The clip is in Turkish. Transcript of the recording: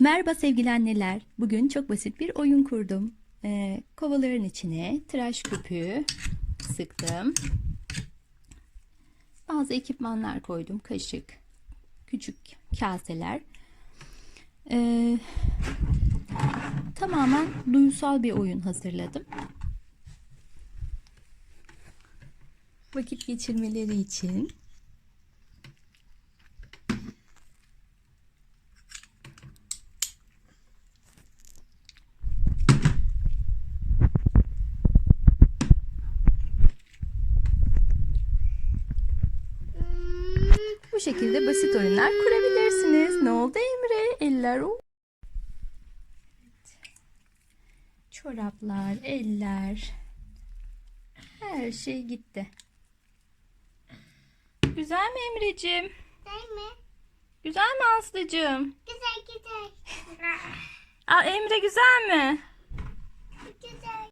Merhaba sevgili anneler. Bugün çok basit bir oyun kurdum. Ee, kovaların içine tıraş köpüğü sıktım. Bazı ekipmanlar koydum. Kaşık, küçük kaseler. Ee, tamamen duygusal bir oyun hazırladım. Vakit geçirmeleri için. Şekilde basit oyunlar kurabilirsiniz. Ne oldu Emre? Eller o. Çoraplar, eller. Her şey gitti. Güzel mi Emre'cim? Değil mi? Güzel mi Aslı'cığım? Güzel güzel. Aa, Emre güzel mi?